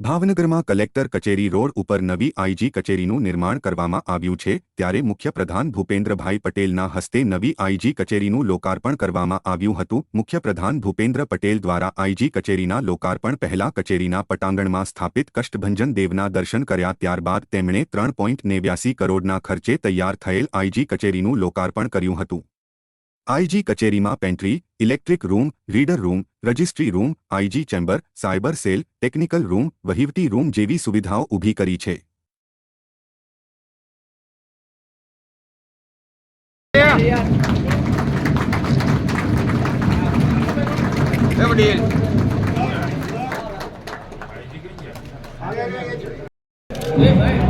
ભાવનગરમાં કલેક્ટર કચેરી રોડ ઉપર નવી આઈજી કચેરીનું નિર્માણ કરવામાં આવ્યું છે, ત્યારે મુખ્યપ્રધાન ભૂપેન્દ્રભાઈ પટેલના હસ્તે નવી આઈજી કચેરીનું લોકાર્પણ કરવામાં આવ્યું હતું. મુખ્યપ્રધાન ભૂપેન્દ્ર પટેલ દ્વારા આઈજી કચેરીના લોકાર્પણ પહેલા કચેરીના પટાંગણમાં સ્થાપિત કષ્ટભંજન દેવના દર્શન કર્યા, ત્યારબાદ તેમણે ત્રણ પોઈન્ટ નેવ્યાસી કરોડના ખર્ચે તૈયાર થયેલ આઈજી કચેરીનું લોકાર્પણ કર્યું હતું. આઈજી કચેરીમાં pantry, electric room, reader room registry room IG chamber cyber cell technical room વહીવટી રૂમ જેવી સુવિધાઓ ઊભી કરી છે એ ભાઈ